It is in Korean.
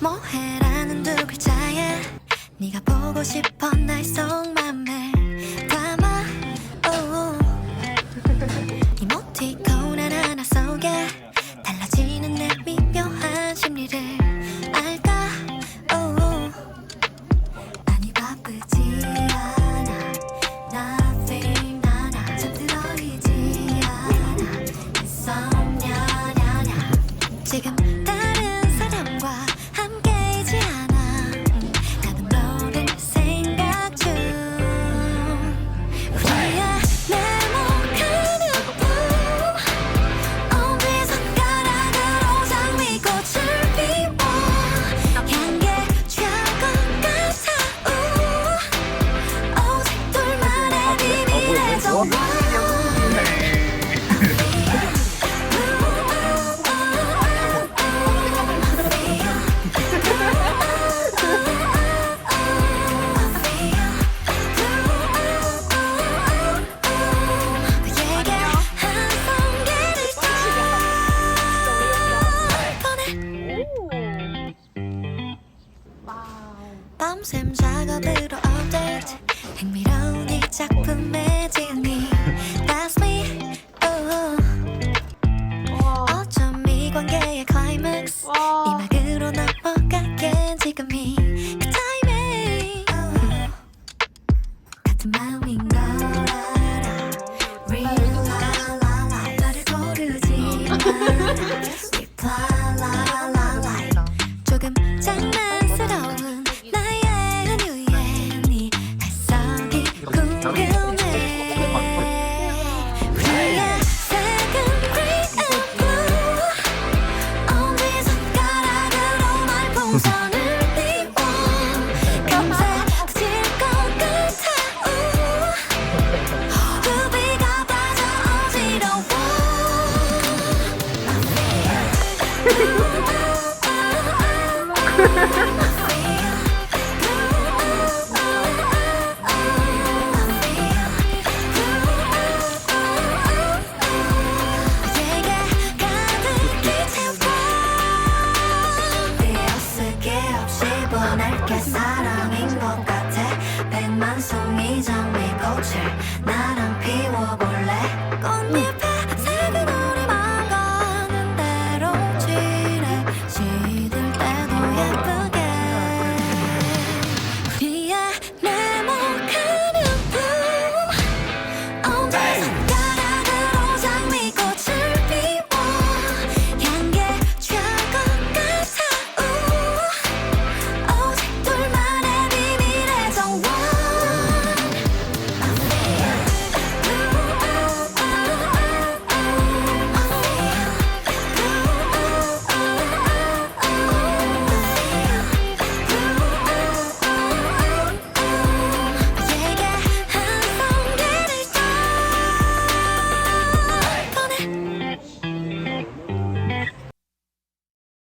뭐해라는 두 글자에 네가 보고 싶어 날 속 지금 다른 사람과 함께이지 않아. 음, 나는 너를 생각 중. 우리의 네모칸 우품. 어디 손가락으로 장미꽃을 피워 향기에 취할 것 같아 우. 오직 둘만의 비밀의 정보 밤샘 작업으로 업데이트 흥미로운 이 작품의 진이 That's me. Oh. 어쩜 이 관계의 클라이맥스 이 막으로 넘어가게 지금이 그 타이밍 같은 마음인 걸 알아. Real la la la 너를 고르지 않아 어지 사랑